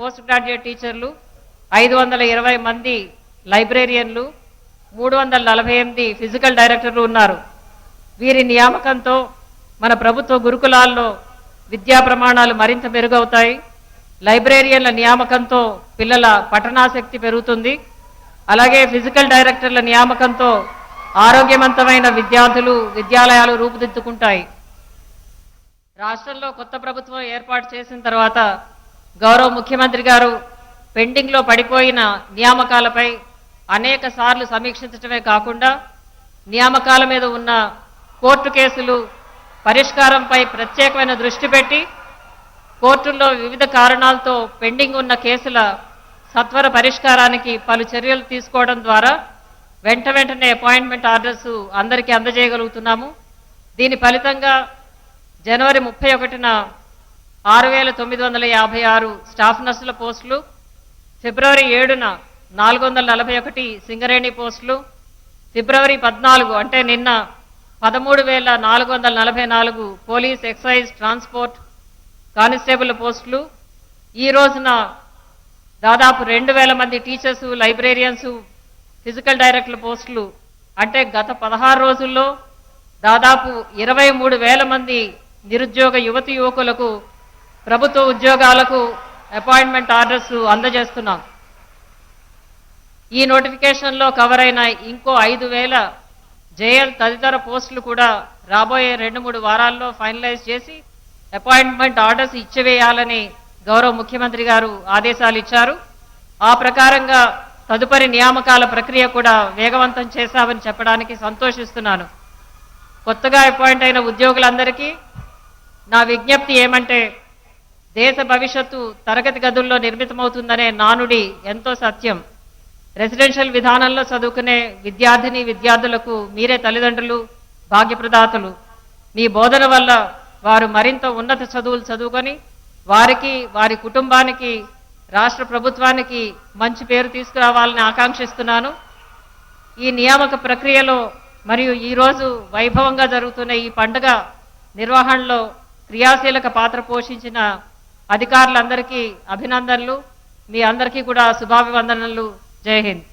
Post graduate టీచర్లు ఐదు వందల ఇరవై మంది లైబ్రేరియన్లు మూడు వందల నలభై ఎనిమిది ఫిజికల్ డైరెక్టర్లు ఉన్నారు. వీరి నియామకంతో మన ప్రభుత్వ గురుకులాల్లో విద్యా ప్రమాణాలు మరింత మెరుగవుతాయి. లైబ్రేరియన్ల నియామకంతో పిల్లల పఠనాసక్తి పెరుగుతుంది. అలాగే ఫిజికల్ డైరెక్టర్ల నియామకంతో ఆరోగ్యవంతమైన విద్యార్థులు విద్యాలయాలు రూపుదిద్దుకుంటాయి. రాష్ట్రంలో కొత్త ప్రభుత్వం ఏర్పాటు చేసిన తర్వాత గౌరవ ముఖ్యమంత్రి గారు పెండింగ్లో పడిపోయిన నియామకాలపై అనేక సార్లు సమీక్షించడమే కాకుండా నియామకాల మీద ఉన్న కోర్టు కేసులు పరిష్కారంపై ప్రత్యేకమైన దృష్టి పెట్టి కోర్టుల్లో వివిధ కారణాలతో పెండింగ్ ఉన్న కేసుల సత్వర పరిష్కారానికి పలు చర్యలు తీసుకోవడం ద్వారా వెంట వెంటనే అపాయింట్మెంట్ ఆర్డర్స్ అందరికీ అందజేయగలుగుతున్నాము. దీని ఫలితంగా జనవరి ముప్పై ఒకటిన ఆరు వేల తొమ్మిది వందల యాభై ఆరు స్టాఫ్ నర్సుల పోస్టులు ఫిబ్రవరి ఏడున నాలుగు వందల నలభై ఒకటి సింగరేణి పోస్టులు ఫిబ్రవరి పద్నాలుగు అంటే నిన్న పదమూడు వేల నాలుగు వందల నలభై నాలుగు పోలీస్ ఎక్సైజ్ ట్రాన్స్పోర్ట్ కానిస్టేబుల్ పోస్టులు ఈ రోజున దాదాపు రెండు వేల మంది టీచర్సు లైబ్రేరియన్స్ ఫిజికల్ డైరెక్టర్ల పోస్టులు. అంటే గత పదహారు రోజుల్లో దాదాపు ఇరవై మూడు వేల మంది నిరుద్యోగ యువతి యువకులకు ప్రభుత్వ ఉద్యోగాలకు అపాయింట్మెంట్ ఆర్డర్స్ అందజేస్తున్నాం. ఈ నోటిఫికేషన్లో కవర్ అయిన ఇంకో ఐదు వేల జేఎల్ తదితర పోస్టులు కూడా రాబోయే రెండు మూడు వారాల్లో ఫైనలైజ్ చేసి అపాయింట్మెంట్ ఆర్డర్స్ ఇచ్చివేయాలని గౌరవ ముఖ్యమంత్రి గారు ఆదేశాలు ఇచ్చారు. ఆ ప్రకారంగా తదుపరి నియామకాల ప్రక్రియ కూడా వేగవంతం చేశామని చెప్పడానికి సంతోషిస్తున్నాను. కొత్తగా అపాయింట్ అయిన ఉద్యోగులందరికీ నా విజ్ఞప్తి ఏమంటే దేశ భవిష్యత్తు తరగతి గదుల్లో నిర్మితమవుతుందనే నానుడి ఎంతో సత్యం. రెసిడెన్షియల్ విధానంలో చదువుకునే విద్యార్థిని విద్యార్థులకు మీరే తల్లిదండ్రులు భాగ్యప్రదాతలు. మీ బోధన వల్ల వారు మరింత ఉన్నత చదువులు చదువుకొని వారికి వారి కుటుంబానికి రాష్ట్ర ప్రభుత్వానికి మంచి పేరు తీసుకురావాలని ఆకాంక్షిస్తున్నాను. ఈ నియామక ప్రక్రియలో మరియు ఈరోజు వైభవంగా జరుగుతున్న ఈ పండుగ నిర్వహణలో క్రియాశీలక పాత్ర పోషించిన అధికారులందరికీ అభినందనలు. మీ అందరికీ కూడా శుభాభివందనలు. జై హింద్.